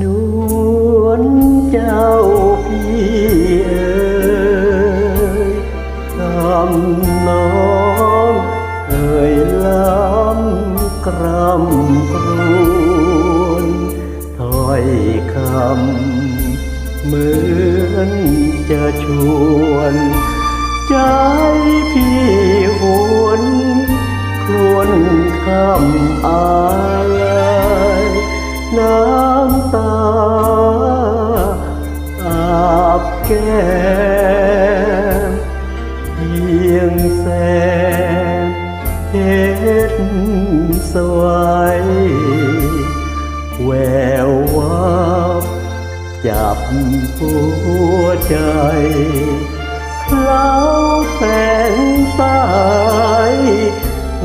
นวลเจ้าพี่เอ๋ยำนองเอ่ยล้ำกรำกรูนถ้ยคำเหมือนจะชวนเจ้า ก้มเพียงแสนเห็นสวยแวววับจับหัวใจเล้าแสงใส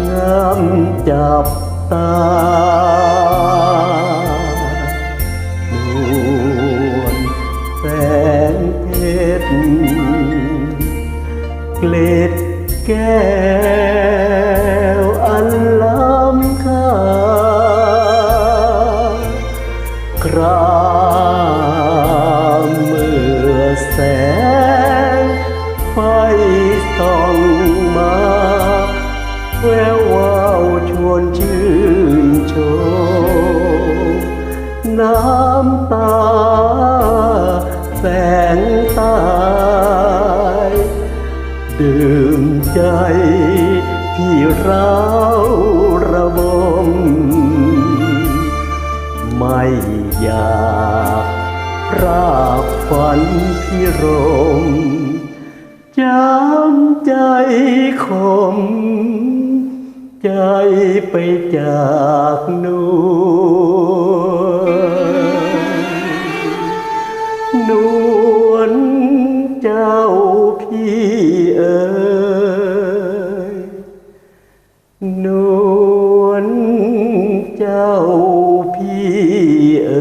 งามจับตา เกล็ดแก้วอันล้ำค่ากรามเมื่อแสงไฟส่องมาแวววาวชวนชื่นชมน้ำตา ราบฝันพิรมจำใจคม ใจไปจากนูนวลเจ้าพี่เอ๋ยนวลเจ้าพี่เอ